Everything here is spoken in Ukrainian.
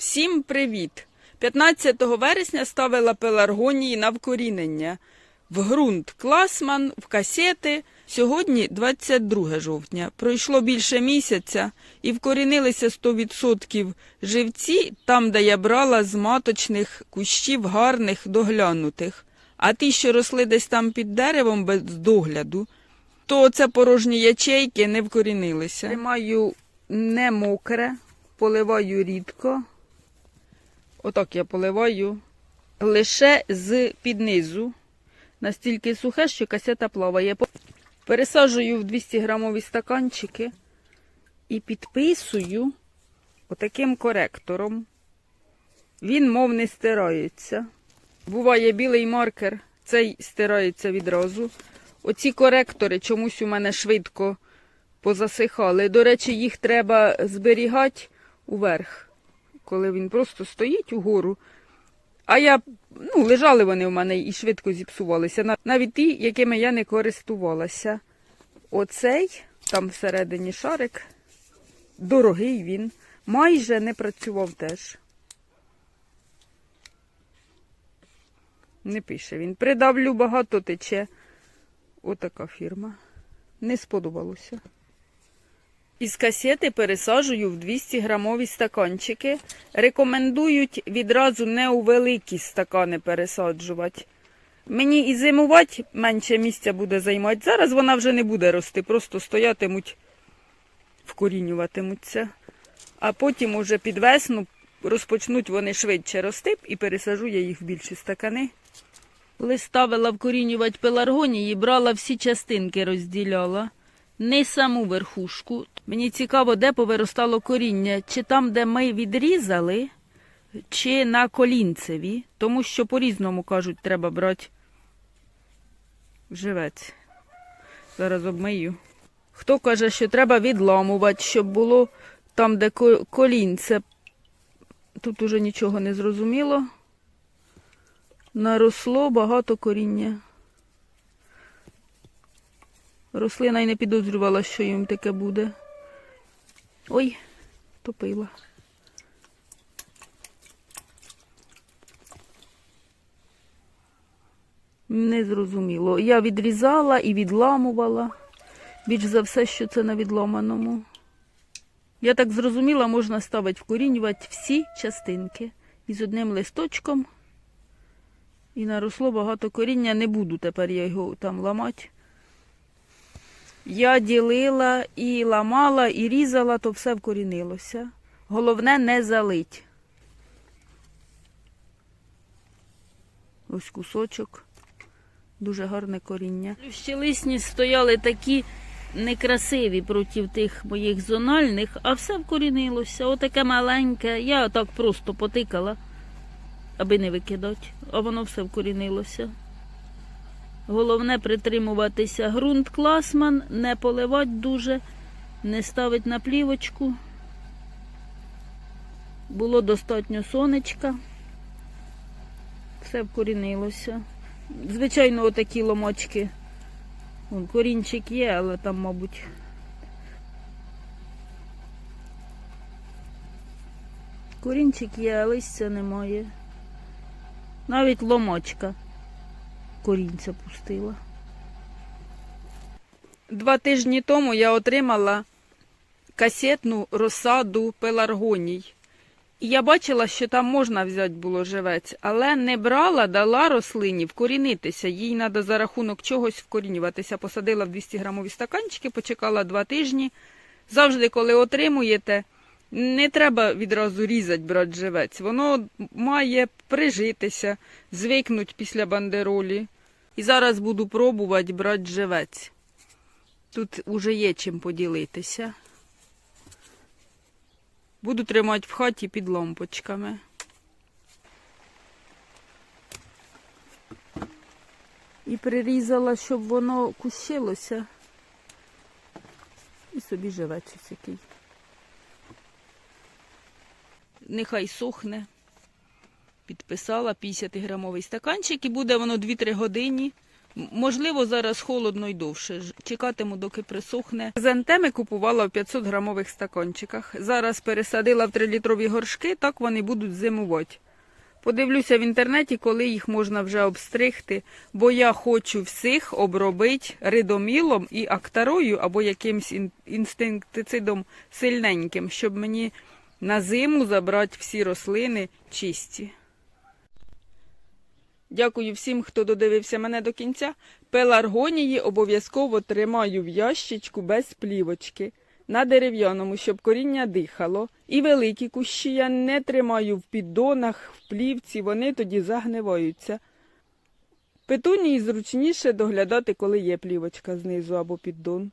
Всім привіт! 15 вересня ставила пеларгонії на вкорінення. В ґрунт класман, в касети. Сьогодні 22 жовтня. Пройшло більше місяця і вкорінилися 100% живці там, де я брала з маточних кущів гарних доглянутих. А ті, що росли десь там під деревом без догляду, то це порожні ячейки не вкорінилися. Тримаю не мокре, поливаю рідко. Отак я поливаю лише з під низу. Настільки сухе, що касета плаває. Пересаджую в 200 грамові стаканчики і підписую отаким коректором. Він, мов не стирається. Буває білий маркер, цей стирається відразу. Оці коректори чомусь у мене швидко позасихали. До речі, їх треба зберігати уверх, коли він просто стоїть угору. А я, ну, лежали вони в мене і швидко зіпсувалися. Навіть ті, якими я не користувалася. Оцей, там всередині шарик, дорогий він, майже не працював теж. Не пише він. Придавлю багато тече. Отака фірма. Не сподобалося. Із касети пересаджую в 200 грамові стаканчики. Рекомендують відразу не у великі стакани пересаджувати. Мені і зимувати менше місця буде займати. Зараз вона вже не буде рости, просто стоятимуть, вкорінюватимуться. А потім уже під весну розпочнуть вони швидше рости і пересажу я їх в більші стакани. Коли ставила вкорінювати пеларгонії, брала всі частинки, розділяла. Не саму верхушку. Мені цікаво, де повиростало коріння, чи там, де ми відрізали, чи на колінцеві, тому що по-різному кажуть, треба брати живець. Зараз обмию. Хто каже, що треба відламувати, щоб було там, де ко- колінце. Тут уже нічого не зрозуміло. Наросло багато коріння. Рослина й не підозрювала, що їм таке буде. Ой, топила. Не зрозуміло. Я відрізала і відламувала. Більш за все, що це на відломаному. Я так зрозуміла, можна ставити вкорінювати всі частинки. Із одним листочком. І наросло багато коріння. Не буду тепер я його там ламати. Я ділила і ламала, і різала, то все вкорінилося. Головне не залить. Ось кусочок. Дуже гарне коріння. Щелисні стояли такі некрасиві проти тих моїх зональних, а все вкорінилося. Отаке маленьке. Я так просто потикала, аби не викидати, а воно все вкорінилося. Головне притримуватися ґрунт класман, не поливати дуже, не ставити на плівочку. Було достатньо сонечка. Все вкорінилося. Звичайно, отакі ломочки. Вон, корінчик є, але там, мабуть. Корінчик є, а листя немає. Навіть ломочка корінця пустила. Два тижні тому я отримала касетну розсаду пеларгоній. І я бачила, що там можна взяти було живець, але не брала, дала рослині вкорінитися. Їй треба за рахунок чогось вкорінюватися. Посадила в 200 грамові стаканчики, почекала два тижні. Завжди, коли отримуєте, не треба відразу різати брати живець. Воно має прижитися, звикнуть після бандеролі. І зараз буду пробувати брати живець. Тут уже є чим поділитися. Буду тримати в хаті під лампочками. І прирізала, щоб воно кущилося. І собі живе ось який. Нехай сохне. Підписала 50-грамовий стаканчик і буде воно 2-3 години Можливо, зараз холодно й довше. Чекатиму, доки присохне. Зентеми купувала в 500 грамових стаканчиках. Зараз пересадила в 3-літрові горшки, так вони будуть зимувати. Подивлюся в інтернеті, коли їх можна вже обстригти, бо я хочу всіх обробити ридомілом і актарою або якимсь інстинктицидом сильненьким, щоб мені на зиму забрати всі рослини чисті. Дякую всім, хто додивився мене до кінця. Пеларгонії обов'язково тримаю в ящичку без плівочки. На дерев'яному, щоб коріння дихало. І великі кущі я не тримаю в піддонах, в плівці, вони тоді загниваються. Петунії зручніше доглядати, коли є плівочка знизу або піддон.